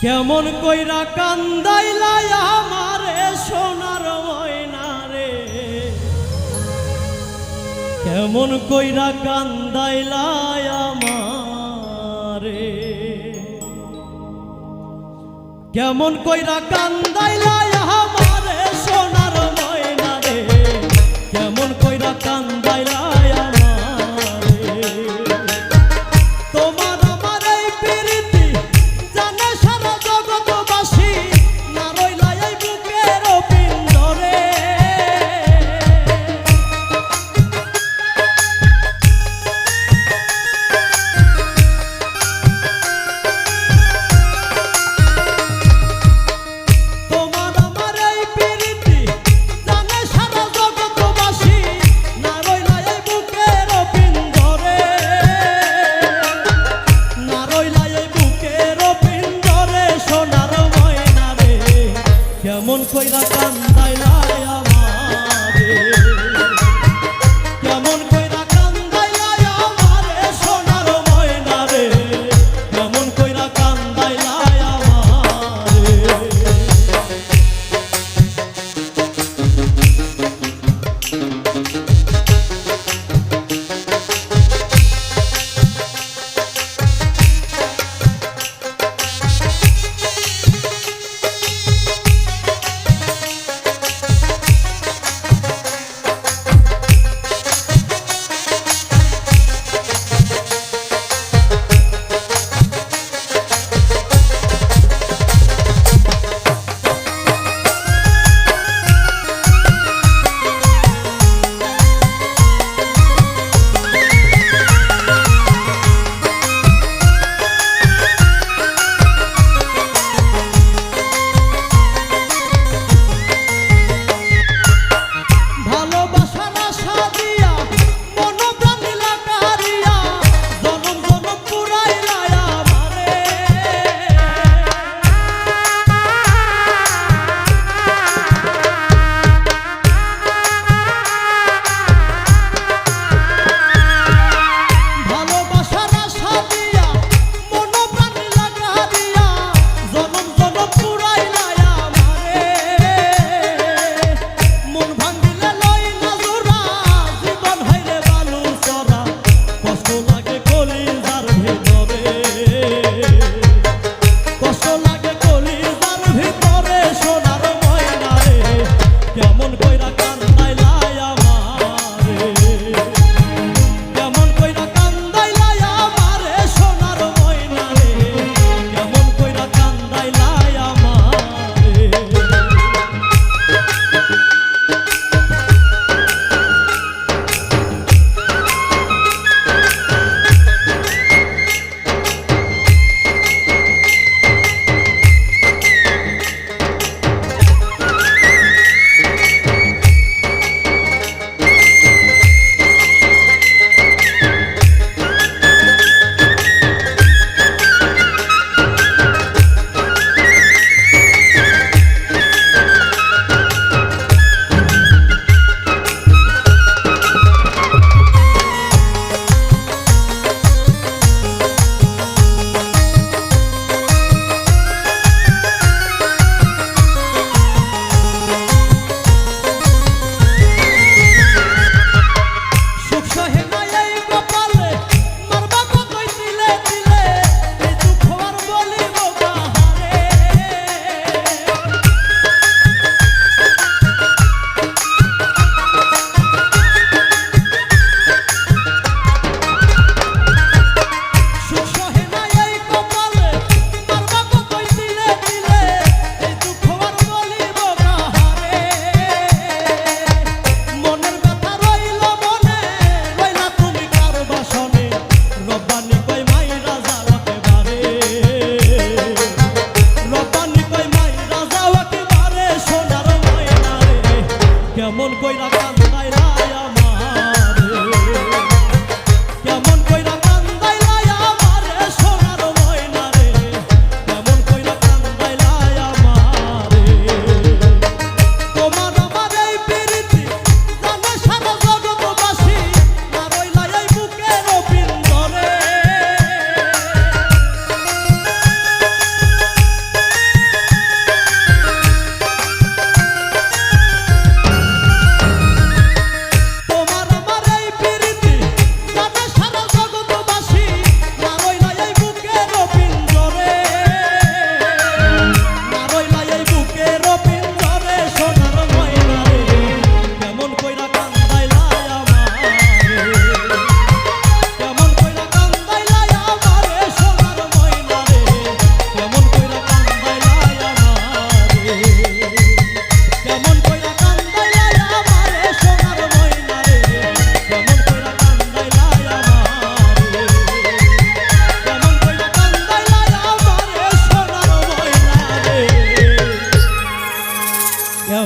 কেমন কইরা কান্দাইলাই আমারে সোনার ময়না রে। কেমন কইরা কান্দাইলাই আমারে। কেমন কইরা কান্দাইলাই আমারে সোনার ময়না রে। কেমন কইরা কান্দাইলাই আমারে।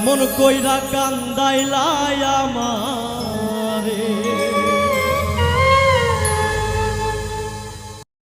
এমন কইরা কান্দাইলাই আমারে।